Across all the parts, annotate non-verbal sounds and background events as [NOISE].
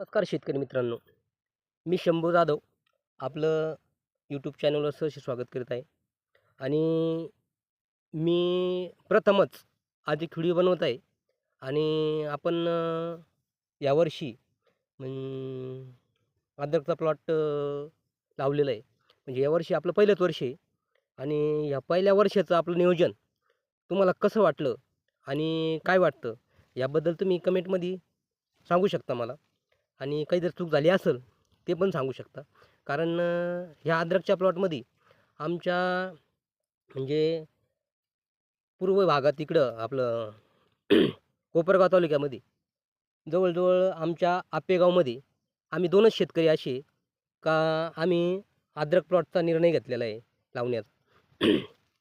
नमस्कार शेतकरी मित्रांनो. मी शंभू जाधव आपलं यूट्यूब चॅनलवर सहर्ष स्वागत करीत आहे. आणि मी प्रथमच आज एक व्हिडिओ बनवत आहे. आणि आपण यावर्षी अद्रकचा प्लॉट लावलेला आहे. म्हणजे यावर्षी आपलं पहिलंच वर्ष आहे. आणि ह्या पहिल्या वर्षाचं आपलं नियोजन तुम्हाला कसं वाटलं आणि काय वाटतं? याबद्दल तुम्ही कमेंटमध्ये सांगू शकता मला. आणि काही जर चूक झाली असेल ते पण सांगू शकता. कारण ह्या अद्रकच्या प्लॉटमध्ये आमच्या म्हणजे पूर्व भागात इकडं आपलं [CLEARS THROAT] कोपरगाव तालुक्यामध्ये जवळजवळ आमच्या आपेगावमध्ये आम्ही दोनच शेतकरी असे का आम्ही अद्रक प्लॉटचा निर्णय घेतलेला आहे लावण्याचा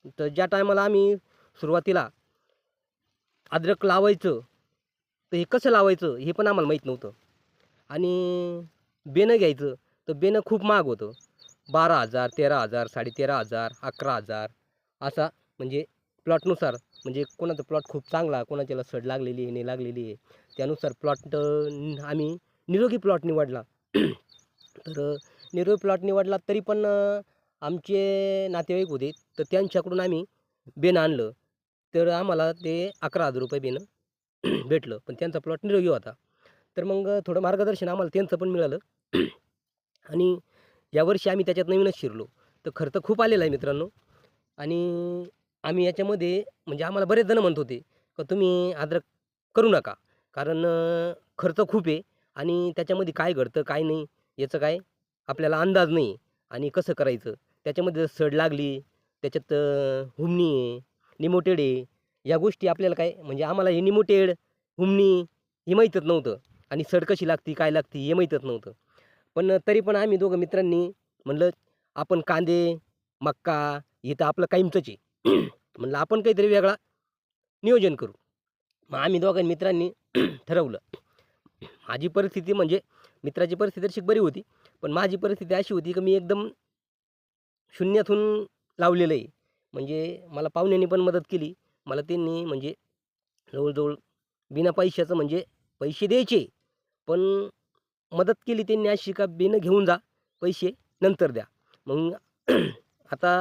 [CLEARS THROAT] तर ज्या टायमाला आम्ही सुरुवातीला अद्रक लावायचं तर हे कसं लावायचं हे पण आम्हाला माहीत नव्हतं. आणि बेनं घ्यायचं. तर बेनं खूप महाग होतं. बारा हजार तेरा हजार साडेतेरा हजार अकरा हजार. असा म्हणजे प्लॉटनुसार म्हणजे कोणाचा प्लॉट खूप चांगला कोणाच्याला सड लागलेली आहे नाही लागलेली आहे त्यानुसार प्लॉट आम्ही निरोगी प्लॉट निवडला. [CLEARS THROAT] तर निरोगी प्लॉट निवडला तरी पण आमचे नातेवाईक होते तर त्यांच्याकडून आम्ही बेन आणलं. तर आम्हाला ते अकरा हजार रुपये बेनं [CLEARS THROAT] भेटलं पण त्यांचा प्लॉट निरोगी होता. तर मग थोडं मार्गदर्शन आम्हाला त्यांचं पण मिळालं. आणि यावर्षी आम्ही त्याच्यात नवीनच शिरलो. तर खर्च खूप आलेला आहे मित्रांनो. आणि आम्ही याच्यामध्ये म्हणजे आम्हाला बरेच जण म्हणत होते का तुम्ही अद्रक करू नका. कारण खर्च खूप आहे आणि त्याच्यामध्ये काय घडतं काय नाही याचं काय आपल्याला अंदाज नाही आणि कसं करायचं? त्याच्यामध्ये जर सड लागली त्याच्यात हुमणी आहे निमोटेड आहे या गोष्टी आपल्याला काय म्हणजे आम्हाला हे निमोटेड हुमणी हे माहीतच नव्हतं. आणि सड कशी लागती काय लागती हे माहीतच नव्हतं. पण तरी पण आम्ही दोघं मित्रांनी म्हणलं आपण कांदे मक्का हे तर आपलं कायमचंच आहे. [CLEARS THROAT] म्हणलं आपण काहीतरी वेगळा नियोजन करू. मग आम्ही दोघांनी मित्रांनी [CLEARS THROAT] ठरवलं. माझी परिस्थिती म्हणजे मित्राची परिस्थिती तशी बरी होती पण माझी परिस्थिती अशी होती की मी एकदम शून्यातून लावलेलं आहे. म्हणजे मला पाहुण्यांनी पण मदत केली. मला त्यांनी म्हणजे जवळजवळ बिना पैशाचं म्हणजे पैसे द्यायचे. पण मदत केली त्यांनी अशी का बेनं घेऊन जा पैसे नंतर द्या. मग [CLEARS THROAT] आता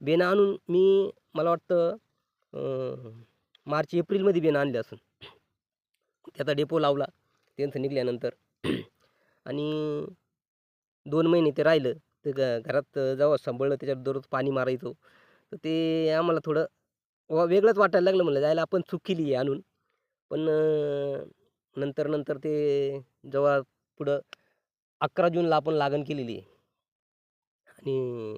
बेनं आणून मी मला वाटतं मार्च एप्रिलमध्ये बेनं आणले असून. त्याचा डेपो लावला त्यांचं निघल्यानंतर. [CLEARS THROAT] आणि दोन महिने ते राहिलं ते ग घरात जेव्हा सांभाळलं त्याच्यात दररोज पाणी मारायचो. तर ते आम्हाला थोडं वा वेगळंच वाटायला लागलं म्हणलं जायला आपण चूक केली आहे आणून. पण नंतर नंतर ते जेव्हा पुढं अकरा जूनला आपण लागण केलेली आहे. आणि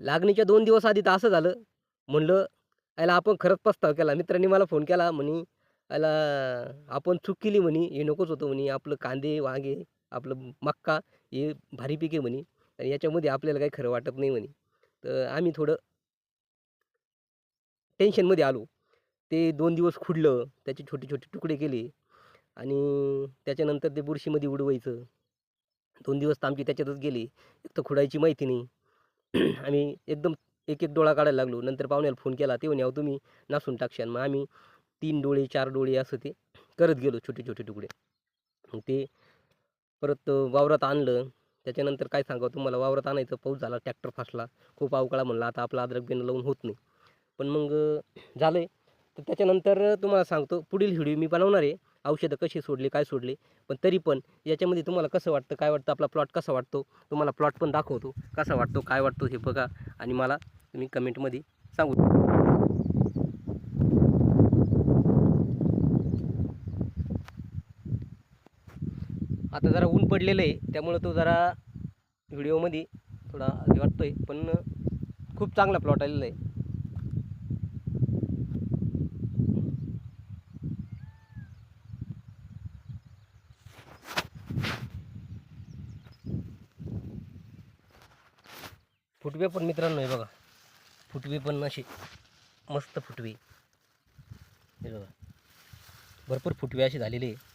लागणीच्या दोन दिवस आधी तर असं झालं. म्हणलं याला आपण खरंच पस्ताव केला. मित्रांनी मला फोन केला म्हणे याला आपण चूक केली म्हणे हे नकोच होतं म्हणे आपलं कांदे वांगे आपलं मक्का हे भारी पिके म्हणे. आणि याच्यामध्ये आपल्याला काही खरं वाटत नाही म्हणे. तर आम्ही थोडं टेन्शनमध्ये आलो. ते दोन दिवस खुडलं त्याचे छोटे छोटे तुकडे केले. आणि त्याच्यानंतर ते बुरशीमध्ये उडवायचं. दोन दिवस तर आमची त्याच्यातच गेले. एक तर खुडायची माहिती नाही. [CLEARS THROAT] आम्ही एकदम एक एक डोळा काढायला लागलो. नंतर पाहुण्याला फोन केला. ते म्हणे अहो तुम्ही नासून टाकशान. मग आम्ही तीन डोळे चार डोळे असं ते करत गेलो छोटे छोटे तुकडे. मग ते परत वावरात आणलं. त्याच्यानंतर काय सांगावं तुम्हाला? वावरात आणायचं पाऊस झाला ट्रॅक्टर फासला. खूप अवकाळा म्हणला. आता आपला अद्रक बिन लावून होत नाही. पण मग झालं आहे तर त्याच्यानंतर तुम्हाला सांगतो पुढील व्हिडिओ मी बनवणार आहे. औषधं कशी सोडली काय सोडली पण तरी पण याच्यामध्ये तुम्हाला कसं वाटतं काय वाटतं आपला प्लॉट कसा वाटतो तुम्हाला प्लॉट पण दाखवतो कसा वाटतो काय वाटतो हे बघा आणि मला तुम्ही कमेंटमध्ये सांगू. आता जरा ऊन पडलेलं आहे त्यामुळं तो जरा व्हिडिओमध्ये थोडा वाटतो आहे पण खूप चांगला प्लॉट आलेला आहे. फुटवे पण मित्रांनो हे बघा. फुटवे पण असे मस्त फुटवे. हे बघा. भरपूर फुटवे असे झालेले. आहे